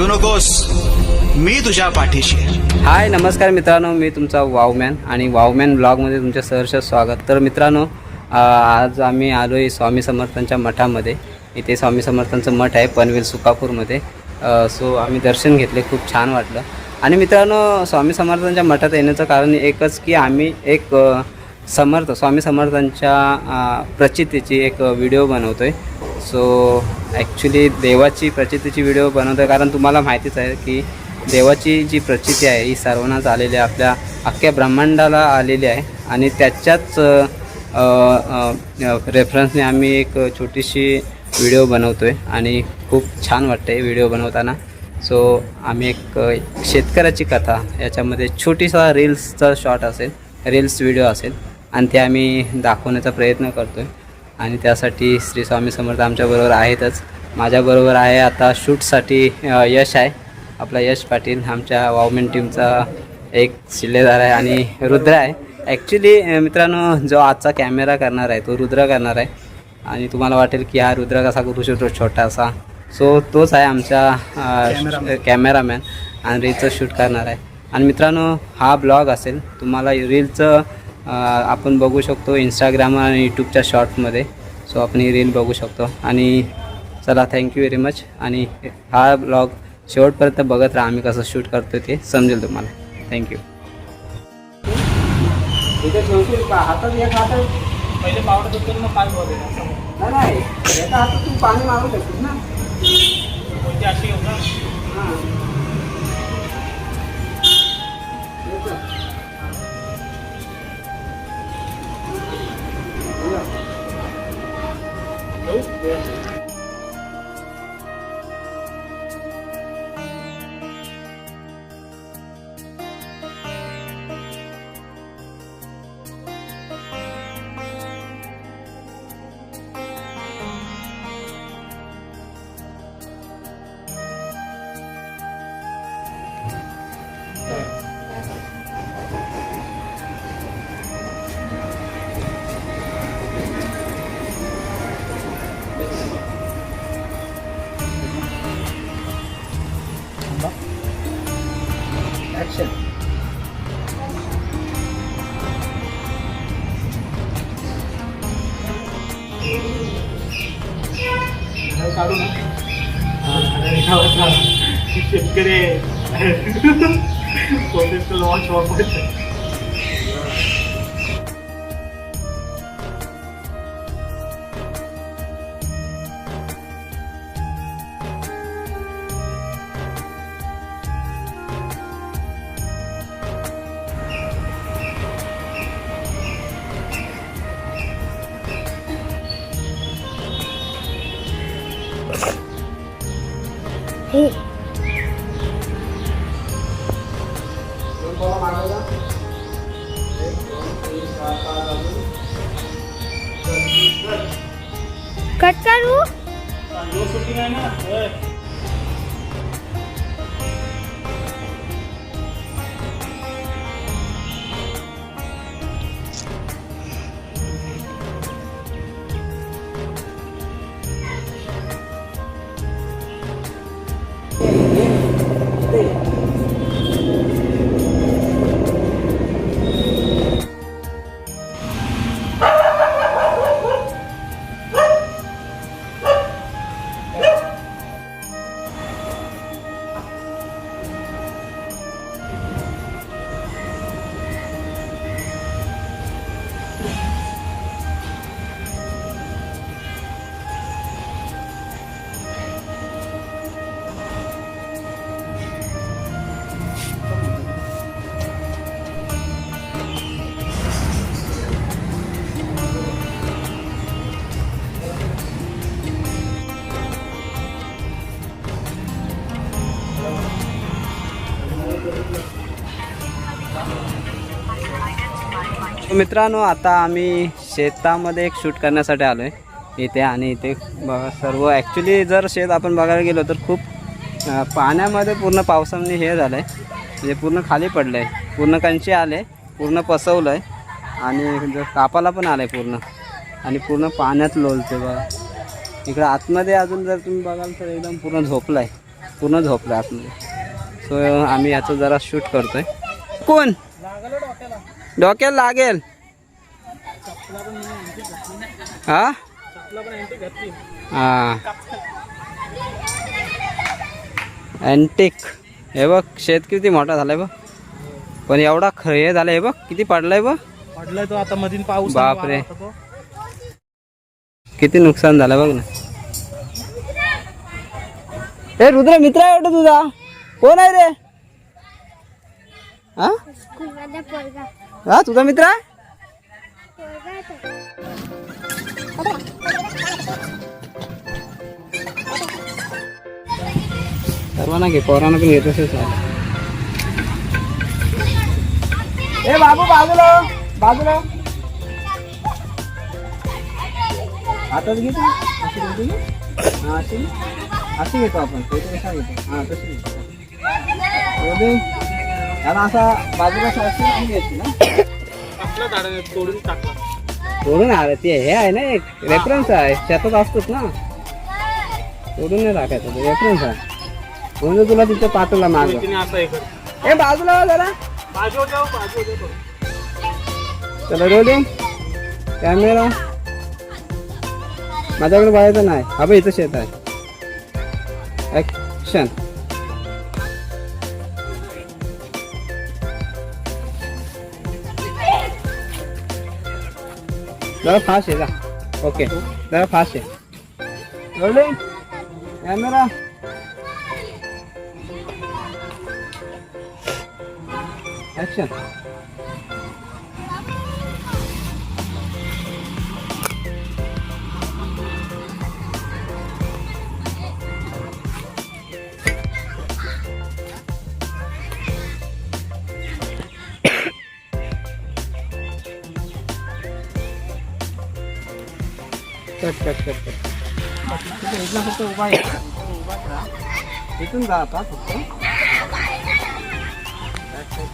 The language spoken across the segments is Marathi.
घेऊ नकोस मी तुझ्या पाठीशी आहे. हाय नमस्कार मित्रांनो मी तुमचा वावमॅन आणि वावमॅन ब्लॉगमध्ये तुमचं सहर्ष स्वागत. तर मित्रांनो आज आम्ही आलो आहे स्वामी समर्थांच्या मठामध्ये. इथे स्वामी समर्थांचं मठ आहे पनवेल सुकापूरमध्ये. सो आम्ही दर्शन घेतले खूप छान वाटलं. आणि मित्रांनो स्वामी समर्थांच्या मठात येण्याचं कारण एकच की आम्ही एक समर्थ स्वामी समर्थांच्या प्रचितीची एक व्हिडिओ बनवतो आहे सो ॲक्च्युली देवाची प्रचितीची व्हिडिओ बनवतो आहे कारण तुम्हाला माहितीच आहे की देवाची जी प्रचिती आहे ही सर्वांनाच आलेली आहे आपल्या अख्ख्या ब्रह्मांडाला आलेली आहे. आणि त्याच्याच रेफरन्सने आम्ही एक छोटीशी व्हिडिओ बनवतो आहे आणि खूप छान वाटते व्हिडिओ बनवताना. सो आम्ही एक शेतकऱ्याची कथा याच्यामध्ये छोटीसा रील्सचा शॉट असेल रील्स व्हिडिओ असेल आणि ते आम्ही दाखवण्याचा प्रयत्न करतो आहे आणि त्यासाठी श्री स्वामी समर्थ आमच्याबरोबर आहेतच. माझ्याबरोबर आहे आता शूटसाठी यश आहे. आपला यश पाटील आमच्या वावमेन टीमचा एक शिल्लेदार आहे आणि रुद्र आहे. ॲक्च्युली मित्रांनो जो आजचा कॅमेरा करणार आहे तो रुद्र करणार आहे. आणि तुम्हाला वाटेल की हा रुद्र कसा करू शकतो छोटासा. सो तोच आहे आमचा कॅमेरामॅन आणि रीलचं शूट करणार आहे. आणि मित्रांनो हा ब्लॉग असेल तुम्हाला रीलचं आपण बघू शकतो इंस्टाग्राम आणि यूट्यूबच्या शॉर्टमध्ये सो आपण ही रील बघू शकतो. आणि चला थँक्यू व्हेरी मच आणि हा ब्लॉग शेवटपर्यंत बघत राहा. आम्ही कसं शूट करतो ते समजेल तुम्हाला. थँक्यू पहिले पावडर देतो मग. नाही एका हातात तू पाणी मारू शकतो ना. कोणती अशी का हां ॲक्शन शेतकरी कोणते लॉन्च वापरते मित्रांनो आता आम्ही शेतामध्ये एक शूट करण्यासाठी आलो आहे इथे आणि इथे सर्व ॲक्च्युली जर शेत आपण बघायला गेलो तर खूप पाण्यामध्ये पूर्ण पावसाने हे झालं आहे म्हणजे पूर्ण खाली पडलं आहे पूर्ण कंची आले पूर्ण पसवलं आहे आणि जर कापाला पण आलं आहे पूर्ण. आणि पूर्ण पाण्यात लोलते बघा. इकडं आतमध्ये अजून जर तुम्ही बघाल तर एकदम पूर्ण झोपलं आहे पूर्ण झोपला आतमध्ये. सो आम्ही याचं जरा शूट करतो आहे कोण? लागलं डोक्याला लागेल. हा? चपला पण अँटी घातली हा. अँटिक हे बघ शेत किती मोठा झालाय बघ. पण एवढा ख हे झालाय हे बघ किती पडलाय बघ. पडलाय तो आता मधील पाऊस बापरे. किती नुकसान झालं बघ ना. ए रुद्र मित्र आहे वाटतं तुझा? कोण आहे रे? हा? हा तुझा मित्र सर्वांना घे पोरांना पण घेत असेल ए बाबू बाजूला हो, बाजूला हो. हातात घेतो अशी घेतो? हा अशी. अशी घेतो आपण. कशा घेतो. हा तशी घेतो. एवढे याला असा बाजूला नाही घ्यायची ना. आपला तोडून टाकला तोडून ते हे आहे ना एक रेफरन्स आहे. शेतात असतोच ना. तोडून नाही टाकायचं रेफरन्स आहे. म्हणून तुला तिथे पाठवला माग. तिने असं हे कर. ए बाजूला हो जरा. बाजू चला रोलिंग. कॅमेरा. माझ्याकडे बघायचं नाही. हा इथं शेत आहे. ॲक्शन जरा फास्ट आहे जा ओके जरा फास्ट आहे rolling camera action cut cut cut cut. इथला फक्त उभा आहे. उभाच राहा इथून जा आता फक्त. Back side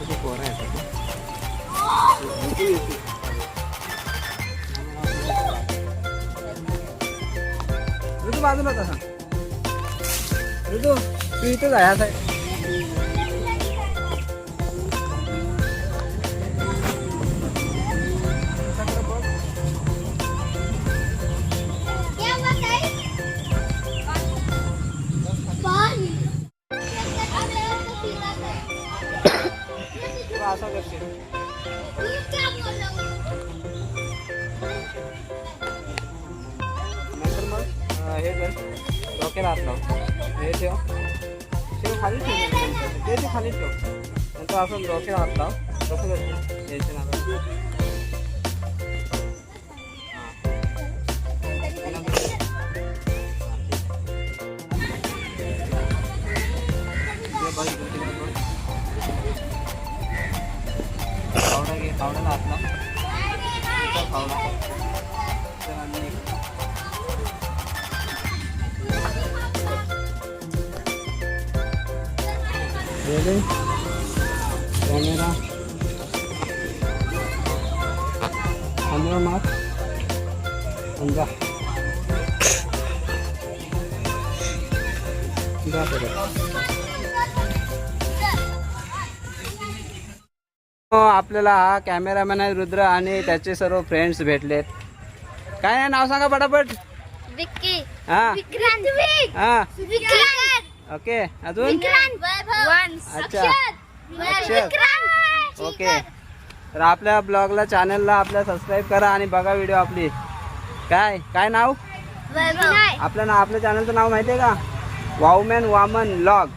ऋतू बाजूला तसा ऋतू तू इथेच आहे ह्या साईड असं करशील नंतर मग अं, हे कर डोक्याला हात लाव हे ठेव ठेव खाली ठेव ते ते खाली ठेव नंतर असं डोक्याला हात लाव कसं करशील यायचं ना फावडा घे फावड्याला हात लाव इथं फावडा तर आपल्याला हा कॅमेरामॅन आहे रुद्र आणि त्याचे सर्व फ्रेंड्स भेटलेत. काय आहे नाव सांगा पटापट. विक्की. हा. हा. ओके अजून? अच्छा. अक्षर विक्रांत. ओके. तर आपल्या ब्लॉगला चॅनलला आपल्या सबस्क्राईब करा आणि बघा व्हिडिओ आपली. काय? काय नाव? वैभव. आपलं नाव आपल्या चॅनलचं नाव माहिती आहे का? वावमॅन वामन लॉग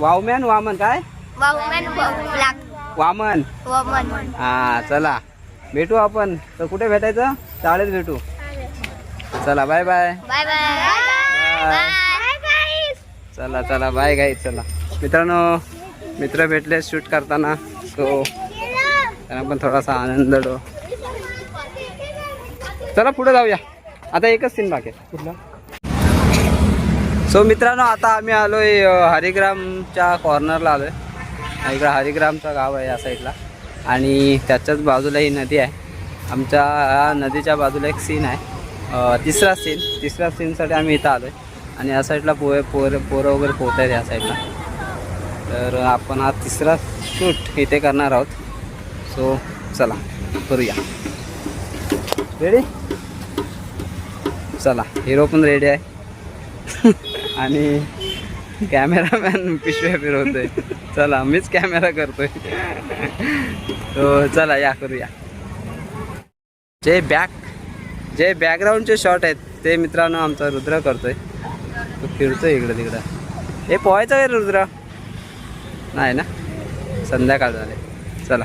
वावमॅन वामन काय? वमन ब्लॅक वामन. वमन. हा चला. भेटू आपण. तर कुठे भेटायचं? शाळेत भेटू. चला बाय बाय बाय बाय चला चला बाय गाई चला. मित्रांनो मित्र भेटले शूट करताना. सो त्यांना पण थोडासा आनंद दो चला पुढे जाऊया. आता एकच सीन बाकी आहे. कुठला? सो मित्रांनो आता आम्ही आलोय हरिग्रामच्या कॉर्नरला आलोय. इकडं हरिग्रामचं गाव आहे या साईडला. आणि त्याच्याच बाजूला ही नदी आहे. आमच्या नदीच्या बाजूला एक सीन आहे. तिसरा सीन तिसऱ्या सीनसाठी आम्ही इथं आलोय. आणि या साईडला पोहे पोरं पोरं वगैरे पोहत आहेत या साईडला. तर आपण हा तिसरा शूट इथे करणार आहोत. सो चला करूया. रेडी चला हिरो पण रेडी आहे. आणि कॅमेरामॅन पिशव्या फिरवतोय. चला मीच कॅमेरा करतोय. तो चला या करूया. जे बॅक जे बॅकग्राऊंडचे शॉट आहेत ते मित्रांनो आमचा रुद्र करतोय. तो फिरतोय इकडं तिकडं. हे पोहायचं आहे रुद्र? नाही ना? संध्याकाळ झाले. चला.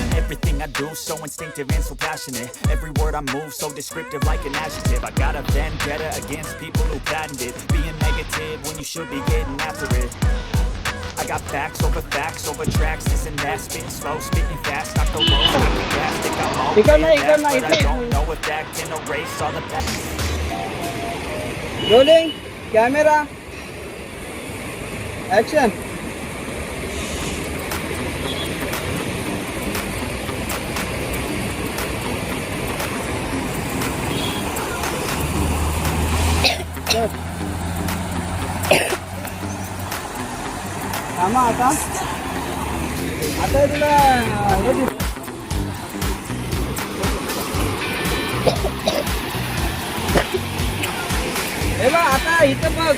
Everything I do, so instinctive and so passionate. Every word I move, so descriptive like an adjective. I got a vendetta against people who patented Being negative when you should be getting after it. I got facts over facts over tracks, this and that. Spitting slow, spitting fast, I can roll, I can gas I'm all ikaw but I don't know if that can erase all the past. Rolling, camera, action. हे हे बघ आता इथं बघ.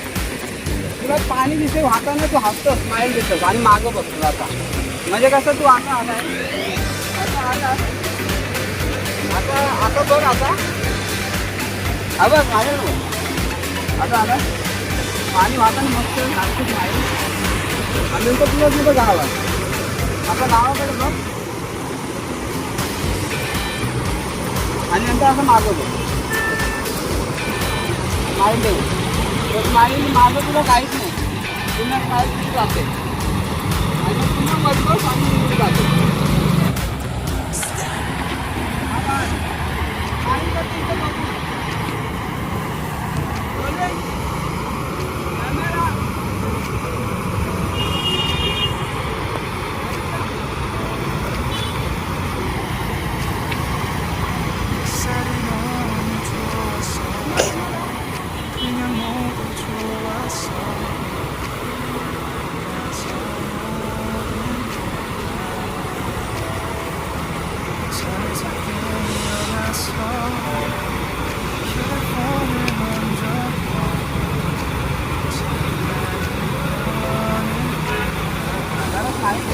तुला पाणी दिसे वाहताना तू हसतो स्माईल दिसतो आणि मागं बघतो आता. म्हणजे कसं तू आता आलाय? आता आला आता आता बघ आता. हा बघ आहे बघ. आता आला पाणी वाहताना मस्त नाचतो आणि नंतर तुला तिथं गावा आपल्या गावाकडे बघ. आणि नंतर असं मागवतो माइंड स्माईल देऊ तर माइंड माझं तुला काहीच नाही. पुन्हा स्माईल तुझी जाते. आणि पुन्हा मजबूत आणि निघून जाते. Thank you करते इथं बघू. रोलिंग. कॅमेरा. जरा स्माईल.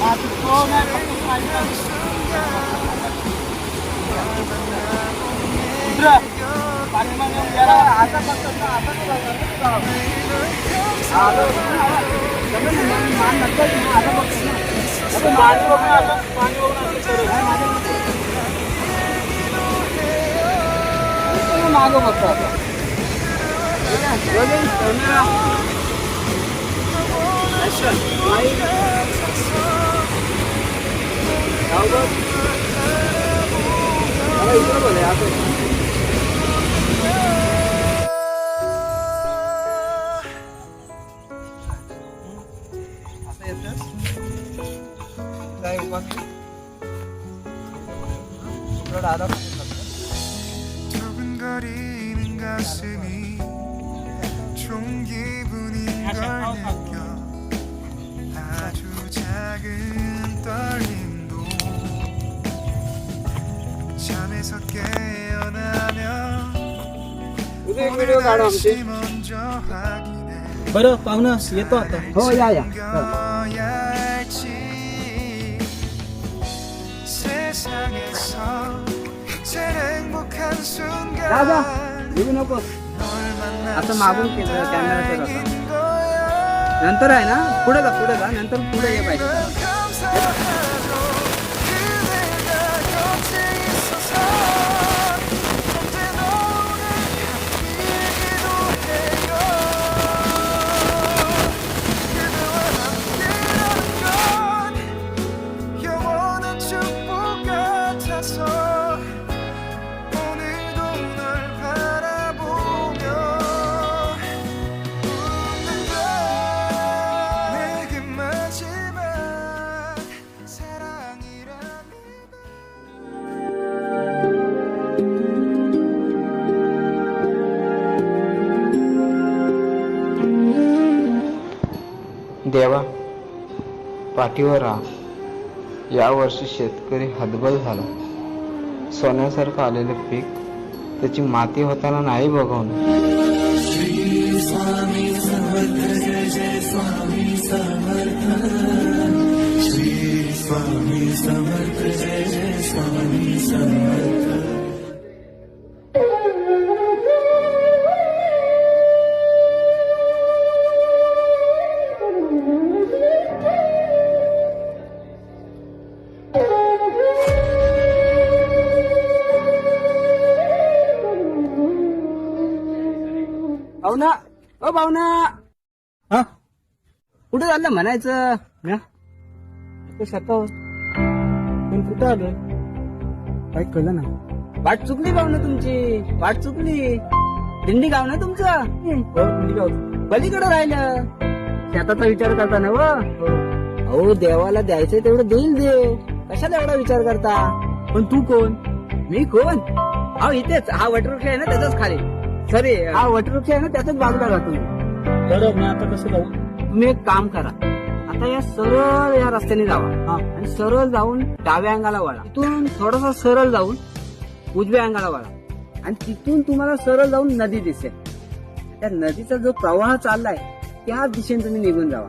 हा, तू तो नाही, फक्त स्माईल कर. रुद्र, पाठीमागे येऊन जरा आता फक्त आता आता नाही बघणार, आता बघ. हा, आता बघ. जमेल ना, मान- मान नक्कल ना, आता बघ ना. आता पाणी बघून आता पाणी बघून असं करू. नाही, माझ्या नको. नुसतं मी मागं बघतो आता ठीक आहे? Rolling, camera. Action. Smile. जाऊ बघ. मला इकडं बोल, हे 걸 느껴 아주 작은 떨림도 잠에서 깨어나면 उद्या एक व्हिडिओ काढू आमची 다시 먼저 확인해 बरं पाहुणं येतो आता हो या या चला. 챙겨야 할지 세상에서 제일 행복한 순간 가자. येऊ नको असं मागून केलं कॅमेरा असं नंतर आहे ना पुढे जा पुढे जा नंतर पुढे ये पाहिजे देवा पाठीवर राहा. यावर्षी शेतकरी हतबल झाला. सोन्यासारखं आलेलं पीक त्याची माती होताना नाही बघवणं भावना ओ भावना. हा? कुठे चाललं म्हणायचं? म्या आता शेतावर पण कुठं आलं? काही कळलं ना वाट चुकली भावना तुमची. वाट चुकली. दिंडी गाव ना तुमचं? होतो पलीकडे राहिलं. शेताचा विचार करता ना व? अहो देवाला द्यायचंय तेवढं देईल देव कशाला एवढा विचार करता? पण तू कोण? मी कोण? अहो इथेच. हा वटवृक्ष आहे ना त्याच्याच खाली. सॉरी हा वटवृक्ष आहे ना त्याच्याच बाजूला राहतो तर मी आता कसं जाऊ? तुम्ही एक काम करा. आता या सरळ या रस्त्याने जावा. हा. आणि सरळ जाऊन डाव्या अंगाला वळा. तिथून थोडासा सरळ जाऊन उजव्या अंगाला वळा. आणि तिथून तुम्हाला सरळ जाऊन नदी दिसेल. त्या नदीचा जो प्रवाह चाललाय त्या दिशेने तुम्ही निघून जावा.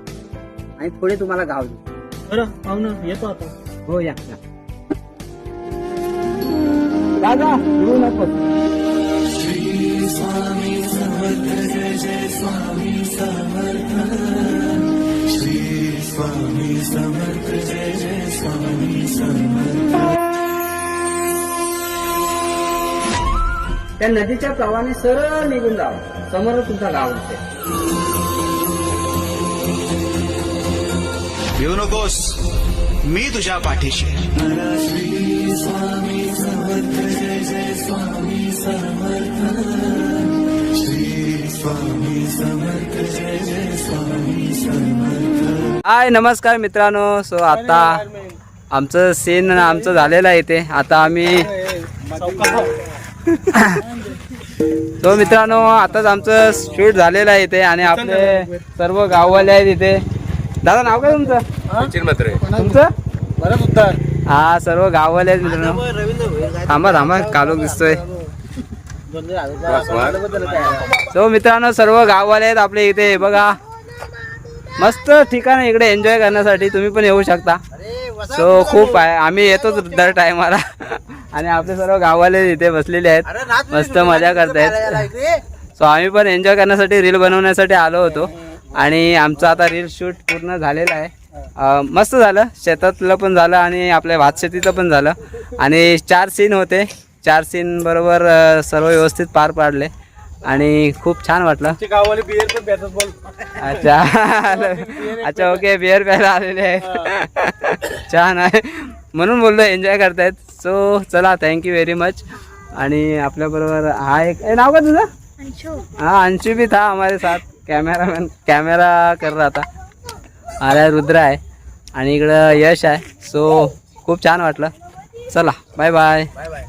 आणि थोडे तुम्हाला गाव दिसेल बरं पाहुणं येतो आता. हो या या. दादा येऊ नको त्या नदीच्या प्रवाहाने सरळ निघून जावं. समोर तुमचा गाव दिसेल. भिवू नकोस. मी तुझ्या पाठीशी आहे. हाय नमस्कार मित्रांनो. सो आता आमचं सीन आमचं झालेलं आहे इथे. आता आम्ही तो मित्रांनो आताच आमचं शूट झालेलं आहे इथे आणि आपले सर्व गाववाले आहेत इथे. दादा नाव काय तुमचं? तुमचं? बरं उद्धार. हा सर्व गाववाले आहेत मित्रांनो. थांबा थांबा कालोख दिसतोय. सो मित्रांनो सर्व गाववाले आहेत आपले इथे. बघा. मस्त ठिकाण आहे इकडे एन्जॉय करण्यासाठी. तुम्ही पण येऊ शकता. सो खूप आहे. आम्ही येतोच दर टायमाला. आणि आपले सर्व गाववाले इथे बसलेले आहेत. मस्त मजा करतायत. सो आम्ही पण एन्जॉय करण्यासाठी रील बनवण्यासाठी आलो होतो. आणि आमचं आता रील शूट पूर्ण झालेलं आहे. मस्त झालं. शेतातलं पण झालं आणि आपल्या भातशेतीचं पण झालं. आणि चार सीन होते. चार सीन बरोबर सर्व व्यवस्थित पार पाडले. आणि खूप छान वाटलं. अच्छा. अच्छा ओके. बिअर प्यायला आलेले आहेत छान आहे. म्हणून बोललो एन्जॉय करतायत. सो चला थँक्यू व्हेरी मच आणि आपल्याबरोबर हा एक नाव का तुझं? हाँ अंशु भी था हमारे साथ. कॅमेरामॅन कॅमेरा कर रहा था. आला रुद्र आहे आणि इकडं यश आहे. सो खूप छान वाटलं. चला बाय बाय बाय